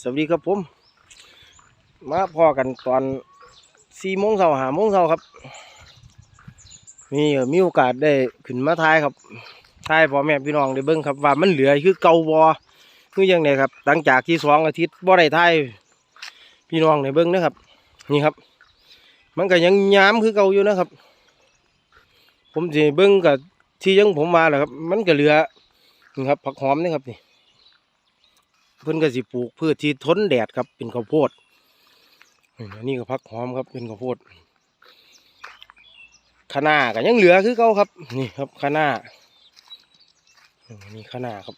สวัสดีครับผม มาพอกันตอนสี่โมงเช้าหาโมงเช้าครับ มีมีโอกาสได้ขึ้นมาทายครับทายพ่อแม่พี่น้องได้เบิ่งครับว่ามันเหลือคือเกาบ่คือยังไงครับ หลังจากที่สองอาทิตย์บ่ได้ทายพี่น้องได้เบิ่งนะครับ นี่ครับ มันก็ยังย้ำคือเกาอยู่นะครับ ผมสิเบิ่งกับที่ยังผมมาแหละครับ มันก็เหลือนี่ครับผักหอมนี่ครับนี่ เพิ่นก็สิปลูกพืชที่ทนแดดครับเป็นข้าวโพดอันนี้ก็พักหอมครับเป็นข้าวโพดคะน้าก็ยังเหลือคือเก่าครับ นี่ครับคะน้านี่คะน้าครับ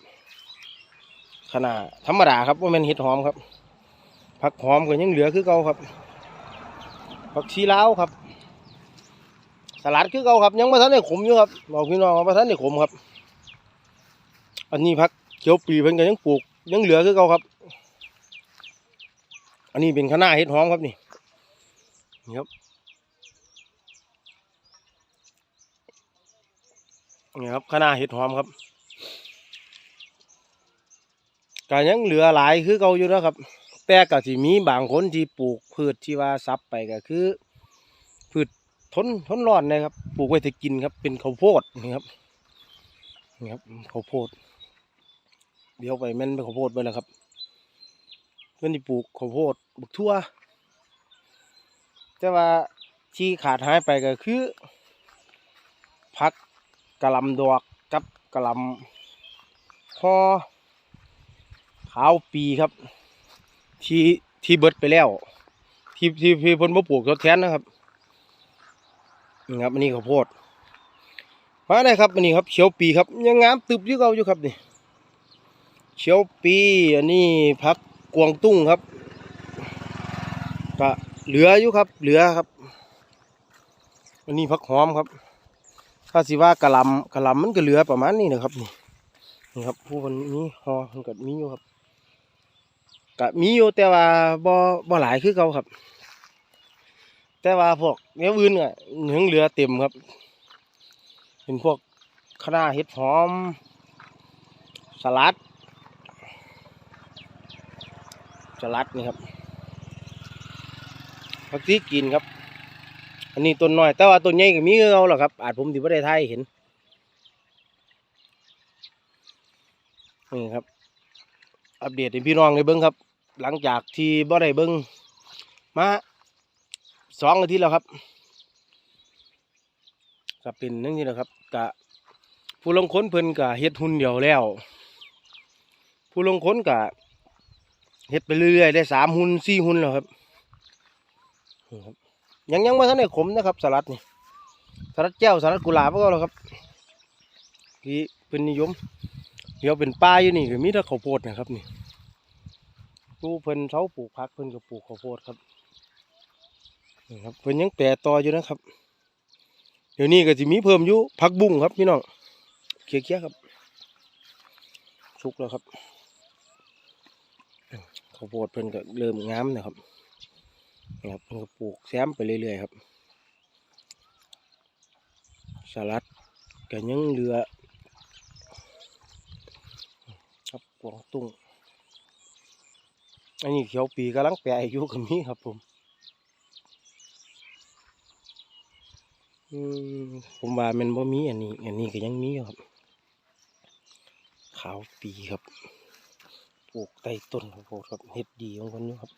คะน้าธรรมดาครับว่าเป็นเห็ดหอมครับผักหอมก็ยังเหลือคือเก่าครับผักชีลาวครับ สลัดคือเก่าครับ ยังมาทันได้ขมอยู่ครับบอกพี่น้องว่ามาทันได้ขมครับ อันนี้ผักเขียวปีเพิ่นก็ยังปลูก ยังเหลือคือเก่าครับ อันนี้เป็นคะน้าเห็ดหอมครับนี่นี่ครับนี่ครับคะน้าเห็ดหอมครับก็ยังเหลือหลายคือเก่าอยู่นะครับ แต่ก็สิมีบางคนที่ปลูกพืชที่ว่าซับไปก็คือ พืชทนทนร้อนนะครับ ปลูกไว้จะกินครับ เป็นข้าวโพดนี่ครับนี่ครับข้าวโพด เดี๋ยวไปแม่นไปข้าวโพดไปแล้วครับเพื่อนที่ปลูกข้าวโพดบุกทั่วแต่ว่าที่ขาดหายไปก็คือพักกะลำดอกกับกระลำห่อขาวปีครับ ที่ที่เบิดไปแล้ว ที่ที่ที่พิ่นบ่ปลูกทดแทนนะครับนี่ครับอันนี้ข้าวโพดมาได้ครับอันนี้ครับเขียวปีครับยังงามตึบยู่เก่าอยู่ครับนี่ เชียวปีอันนี้พักกวางตุ้งครับก็เหลืออยู่ครับ เหลือครับอันนี้พักหอมครับ ถ้าสิว่ากะลำกะลำมันก็เหลือประมาณนี้นะครับนี่นี่ครับผู้คนนี้หอมันก็มีอยู่ครับก็มีอยู่แต่ว่าบ่บ่หลายคือเขาครับ แต่ว่าพวกเนื้ออื่นอะยังเหลือเต็มครับ เป็นพวกคะน้าเห็ดหอม สลัด สลัดนี่ครับผักชีกินครับ อันนี้ต้นน้อยแต่ว่าต้นใหญ่ก็มีเราหรอครับ อาจผมถือว่าได้ทยเห็นนี่ครับ อัปเดตให้พี่น้องได้เบิ้งครับ หลังจากที่บ่ได้เบิ้งมาสองอาทิตย์แล้วครับก็เป็นนั่นนี่แหละครับกะผู้ลงค้นเพิ่นกะเฮ็ดหุ่นเดียวแล้ว ผู้ลงค้นกะ เฮ็ดไปเรื่อยได้สามหุ่นสี่หุ่นแล้วครับยังยังม่ทันได้ขมนะครับสลัดนี่สลัดแก้วสลัดกุหลาบก็แล้วครับที่เป็นนิยมเดี๋ยวเป็นป้าอยู่นี่ก็มีแต่ข้าวโพดนะครับนี่ผู้เพิ่นเช้าปลูกพักเพิ่นก็ปลูกข้าวโพดครับนี่ครับเพิ่นยังแปรต่ออยู่นะครับ เดี๋ยวนี้ก็จะมีเพิ่มอยู่ผักบุ้งครับพี่น้องเคี้ยวๆครับสุกแล้วครับ ข้าวโพดเพิ่นก็เริ่มงามนะครับนะครับเพิ่นก็ปลูกแซมไปเรื่อยๆครับสลัดก็ยังเหลือครับกวางตุ้งอันนี้เขียวปีกำลังแปรอายุกับมีครับผมอืมผมว่ามันบ่มีอันนี้ อันนี้ก็ยังมีครับ ขาวปีครับ ปลูกใต้ต้นข้าวโพดครับเห็ดดีของคนอยู่ครับ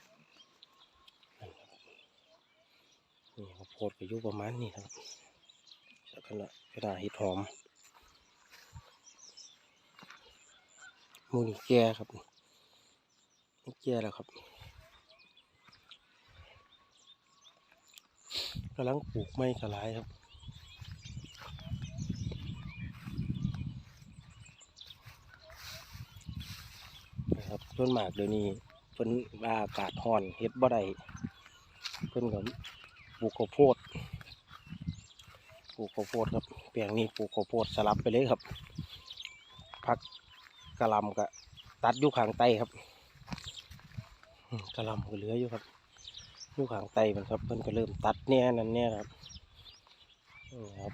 นี่ข้าวโพดก็อยู่ประมาณนี้ครับสักขณะกระดาษเห็ดหอมมูนี่แก่ครับนี่แก่แล้วครับกำลังปลูกไม้กระลายครับ นะครับต้นหมากเดี๋ยวนี้เพิ่นว่าอากาศร้อนเฮ็ดบ่ได้เพิ่นก็ปลูกข้าวโพดปลูกข้าวโพดครับแปลงนี้ปลูกข้าวโพดสลับไปเลยครับพักกะลำก็ตัดอยู่ข้างใต้ครับอืมกะลำก็เหลืออยู่ครับอยู่ข้างใต้มันครับเพิ่นก็เริ่มตัดแน่นั่นแน่ครับนี่ครับ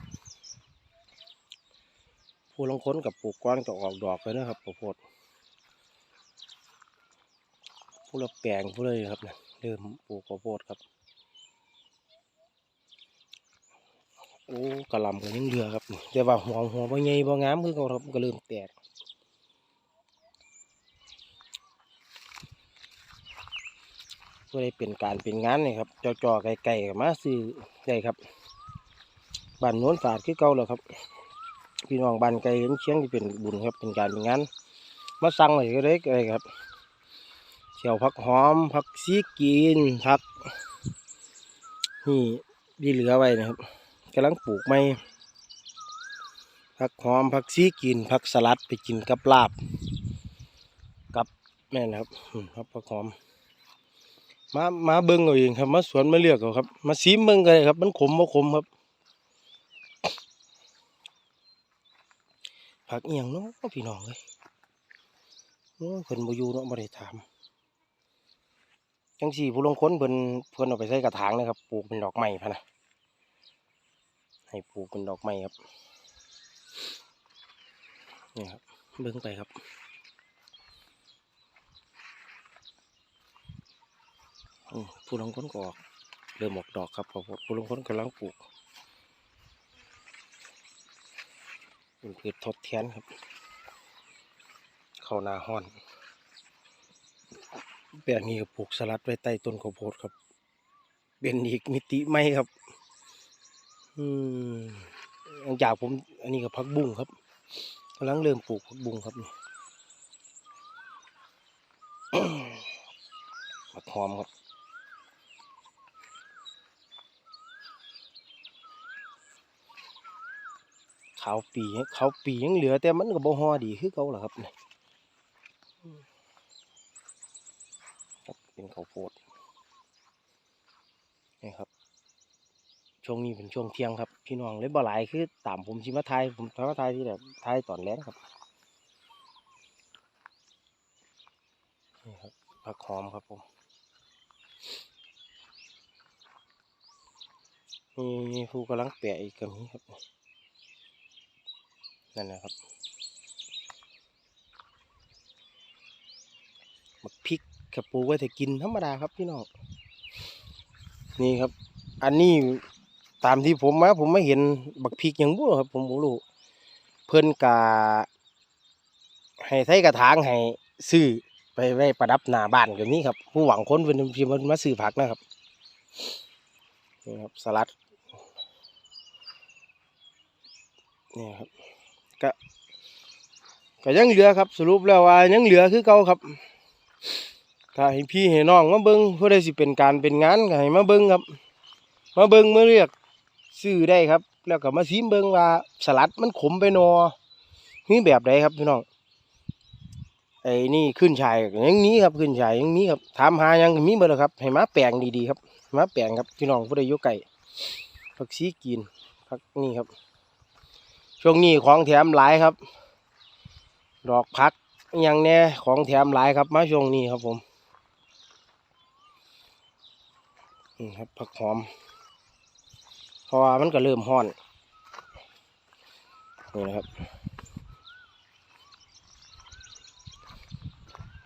ผู้ลงค้นกับปลูกกว้างจะออกดอกเลยนะครับข้าวโพด ผู้ละแปลงผู้เลยครับนะเริ่มปลูกข้าวโพดครับ โอ้กระลำก็ยังเหลือครับแต่ว่าหัวหัวบ่ใหญ่บ่งามคือเขาครับก็เริ่มแตกก็ได้เป็นการเป็นงานนี่ครับจ่อๆไก่ๆก็มาซื้อได้ครับบ้านโน้นฝาดคือเก่าแล้วครับพี่น้องบ้านไกลเชียงที่เป็นบุญครับเป็นการเป็นงานมาสั่งไว้ก็ได้เลยครับียวผักหอมผักซีกินผักนี่ที่เหลือไว้นะครับกำลังปลูกไม่ผักหอมผักซีกินผักสลัดไปกินกับลาบ กับแม่นะครับครับผักหอมมามาเบิ้งเอาเองครับมาสวนมาเลือกเอาครับ มาซีมเบิ้งกันเลยครับ มันขมบ่ขมครับผักเอียงเนาะพี่น้องเลยโอ้ยเพิ่นบ่อยู่เนาะบ่ได้ถาม จังสี่ผู้ลงค้นเพิ่นเพิ่นเอาไปใส่กระถางนะครับปลูกเป็นดอกไม้พะนะให้ปลูกเป็นดอกไม้ครับนี่ครับเบิ่งไปครับอืมผู้ลงค้นก็ออกเริ่มออกดอกครับพดผู้ลงค้นกำลังปลูกเป็นพืชทดแทนครับ เข้าหนาห้อน แบบนี้ก็ปลูกสลัดไว้ใต้ต้นข้าวโพดครับ เป็นอีกมิติใหม่ครับ อืมหลังจากผม อันนี้ก็พักบุ้งครับกำลังเริ่มปลูกพักบุ้งครับนี่ผักหอมครับขาวปีขาวปียังเหลือแต่มันก็บ่ฮอดีคือเก่าล่ะครับนี่อืมครับ เป็นข้าวโพดนี่ครับ ช่วงนี้เป็นช่วงเที่ยงครับ พี่น้องเลยบ่หลายคือตามผมสิมาทยผมทายมาทยที่แบบไทยตอนแรกครับนี่ครับผักหอมครับผมมีผู้กำลังแปะอีกกับนี้ครับนั่นนะครับบักพริ กับปลูกไว้แต่กินธรรมดาครับพี่น้องนี่ครับ อันนี้ตามที่ผมมาผมไม่เห็นบักพริกอย่างบุ้ครับ ผมบ่รู้เพิ่นกาให้ใช้กระถางให้ซื้อไปไว้ประดับหน้าบ้านกับนี้ครับ ผู้หวังคนเพิ่นพิมพ์มาซื้อผักนะครับนี่ครับสลัดนี่ครับก็ก็ยังเหลือครับ สรุปแล้วว่ายังเหลือคือเก่าครับ ถ้าให้พี่ให้น้องมาเบิ้งเพื่อได้สิเป็นการเป็นงานก็ให้มาเบิ้งครับ มาเบิ้งมาเรียกซื้อได้ครับ แล้วก็มาซิมเบิ้งว่าสลัดมันขมไปนอนี่แบบใดครับพี่น้องไอ้นี่ขึ้นชายก็ยังนี้ครับขึ้นชายอยังนี้ครับถามหายังมีเบอร์ครับ ให้มาแปลงดีๆครับมาแปลงครับพี่น้องผู้ใดยู่ไก่ผักชีกินผักนี่ครับ ช่วงนี้ของแถมหลายครับ ดอกพักอย่างแน่ของแถมหลายครับมาช่วงนี้ครับผม นี่ครับผักหอมเพราะว่ามันก็เริ่มห้อนนี่นะครับ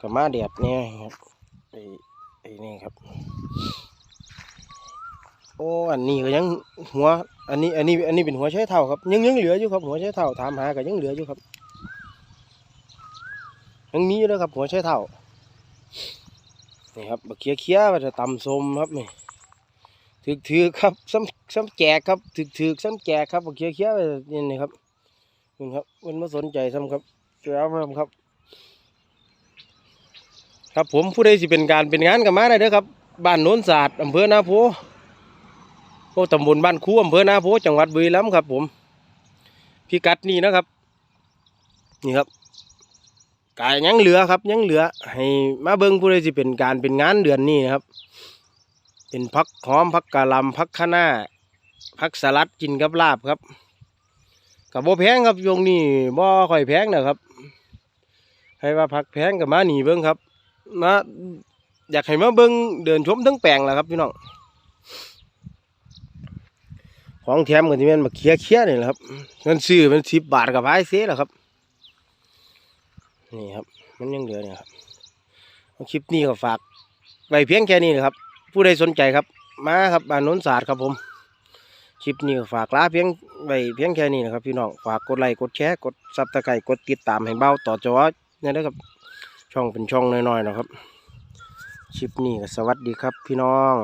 ก็มาแดดเนี่ยครับไอ้ไอ้นี่ครับ โอ้อันนี้ก็ยังหัวอันนี้อันนี้อันนี้เป็นหัวใช้เท่าครับยังยังเหลืออยู่ครับหัวใช้เท่าถามหาก็ยังเหลืออยู่ครับ ยังมีอยู่เลยครับหัวใช้เท่านี่ครับบักเคี้ยเคี้ยๆมันจะตำส้มครับนี่ ถือถือครับซ้ำซ้ำแจกครับถือถือซ้ำแจกครับบักเคี้ยเคี้ยๆนี่นี่ครับนี่ครับมันไม่สนใจซ้ำครับเจ้าครับ ครับผมผู้ใดสิเป็นการเป็นงานกับมาได้เด้อครับบ้านโน้นศาสตร์อำเภอนาโพโอ้ตำบลบ้านคูอำเภอนาโพจังหวัดบุรีรัมย์ครับ ผมพิกัดนี่นะครับ นี่ครับกายยังเหลือครับยังเหลือ ให้มาเบิ้งผู้ใดสิเป็นการเป็นงานเดือนนี้นะครับ เป็นพักหอมพักกะลำพักคะน้าพักสลัดกินกับลาบครับกับบ่แพงครับช่วงนี้บ่ค่อยแพงนะครับให้ว่าพักแพงกับมาหนีเบิ้งครับมาอยากให้มาเบิ้งเดินชมทั้งแปลงแหละครับพี่น้องของแถมกันที่แม่นมาเคลียเคียนี่แหละครับเงินซื้อเป็นสิบบาทกับพายเสียแหละครับนี่ครับ มันยังเหลือเนี่ยครับคลิปนี้ก็ฝากไว้เพียงแค่นี้นะครับ ผู้ใดสนใจครับ มาครับบ้านโน้นศาสตร์ครับผมคลิปนี้ฝากลาเพียงไว้เพียงแค่นี้นะครับพี่น้องฝากกดไลค์กดแชร์กดซับสไครต์กดติดตามให้เบ้าต่อจอเนี่ยนะครับช่องเป็นช่องน้อยๆนะครับคลิปนี้ก็สวัสดีครับพี่น้อง